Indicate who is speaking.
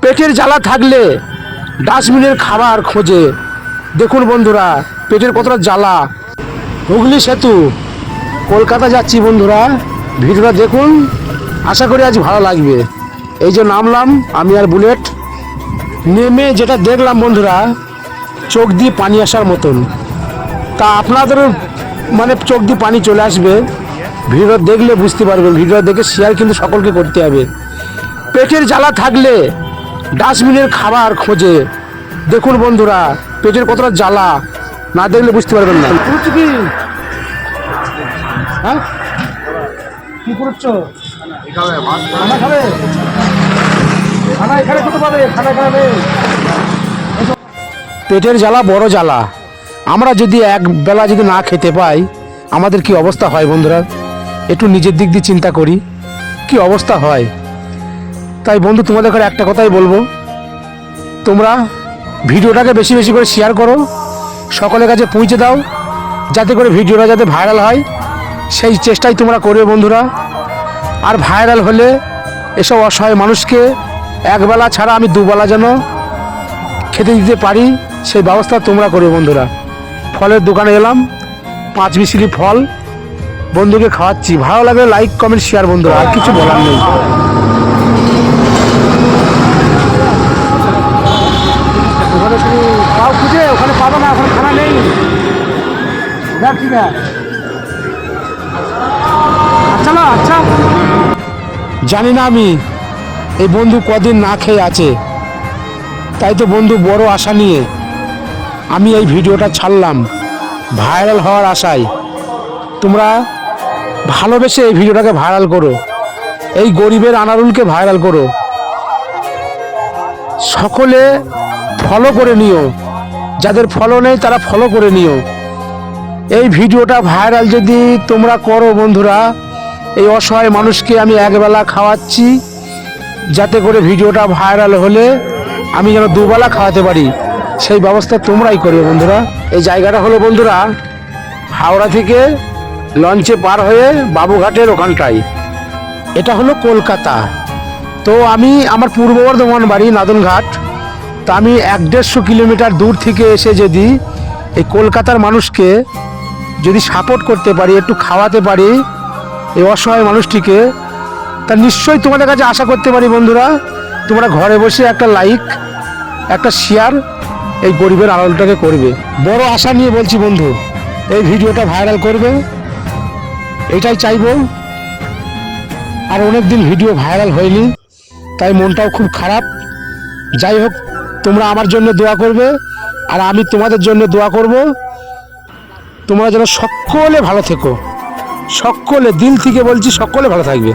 Speaker 1: পেটের জ্বালা থাকলে ডাস্টবিনের খাবার খোঁজে। দেখুন বন্ধুরা, পেটের কতটা জ্বালা। হুগলি সেতু, কলকাতা যাচ্ছি বন্ধুরা। ভিডিওটা দেখুন, আশা করি আজ ভালো লাগবে। এই যে নামলাম, আমি আর বুলেট। নেমে যেটা দেখলাম বন্ধুরা, চোখ দিয়ে পানি আসার মতন। তা আপনাদেরও মানে চোখ দিয়ে পানি চলে আসবে। ভিডিও দেখলে বুঝতে পারবেন ভিডিও দেখে শেয়ার কিন্তু সকলকে করতে হবে। পেটের জ্বালা থাকলে ডাস্টবিনের খাবার খোঁজে। দেখুন বন্ধুরা পেটের কতটা জ্বালা না দেখলে বুঝতে পারবেন না। হ্যাঁ? কি করছ? খানা খাবে? খানা এখানে কত পাবে? খানা খাবে পেটের জ্বালা বড় জ্বালা। আমরা যদি এক বেলা যদি না খেতে পাই আমাদের কি অবস্থা হয় বন্ধুরা? একটু নিজের দিক দিয়ে চিন্তা করি কি অবস্থা হয়? তাই বন্ধু, তোমাদের ঘরে একটা কথাই বলব। তোমরা ভিডিওটাকে বেশি বেশি করে শেয়ার করো, সকলের কাছে পৌঁছে দাও, যাতে করে ভিডিওটা যাতে ভাইরাল হয়। সেই চেষ্টাই তোমরা করবে বন্ধুরা। আর ভাইরাল হলে এসব অসহায় মানুষকে একবেলা ছাড়া আমি দুবেলা যেন খেতে দিতে পারি, সেই ব্যবস্থা তোমরা করবে বন্ধুরা। ফলের দোকানে এলাম, পাঁচ বিশিলি ফল বন্ধুকে খাওয়াচ্ছি। ভালো লাগলে লাইক কমেন্ট শেয়ার বন্ধুরা। আর কিছু বলার নেই। আচ্ছা আচ্ছা। জানি না আমি, এই বন্ধু কদিন না খেয়ে আছে। তাই তো বন্ধু বড় আশা নিয়ে আমি এই ভিডিওটা ছাড়লাম ভাইরাল হওয়ার আশায়। তোমরা ভালোবেসে এই ভিডিওটাকে ভাইরাল করো, এই গরিবের আনারুলকে ভাইরাল করো। সকলে ফলো করে নিও, যাদের ফলো নেই তারা ফলো করে নিও। এই ভিডিওটা ভাইরাল যদি তোমরা করো বন্ধুরা, এই অসহায় মানুষকে আমি একবেলা খাওয়াচ্ছি, যাতে করে ভিডিওটা ভাইরাল হলে আমি যেন দুবেলা খাওয়াতে পারি। সেই ব্যবস্থা তোমরাই করবে বন্ধুরা। এই জায়গাটা হলো বন্ধুরা, হাওড়া থেকে লঞ্চে পার হয়ে বাবুঘাটের ওখানটায়। এটা হলো কলকাতা। তো আমি আমার পূর্ব বর্ধমান বাড়ি নাদনঘাট। তা আমি এক দেড়শো কিলোমিটার দূর থেকে এসে যদি এই কলকাতার মানুষকে যদি সাপোর্ট করতে পারি, একটু খাওয়াতে পারি, এই অসহায় মানুষটিকে, তা নিশ্চয়ই তোমাদের কাছে আশা করতে পারি বন্ধুরা, তোমরা ঘরে বসে একটা লাইক একটা শেয়ার এই গরিবের আড়ালটাকে করবে। বড় আশা নিয়ে বলছি বন্ধু, এই ভিডিওটা ভাইরাল করবে। এটাই চাইব। আর অনেক দিন ভিডিও ভাইরাল হয়নি, তাই মনটাও খুব খারাপ। যাই হোক, তোমরা আমার জন্য দোয়া করবে, আর আমি তোমাদের জন্য দোয়া করব। তোমরা যেন সকলে ভালো থেকো। সকলে দিল থেকে বলছি সকলে ভালো থাকবে।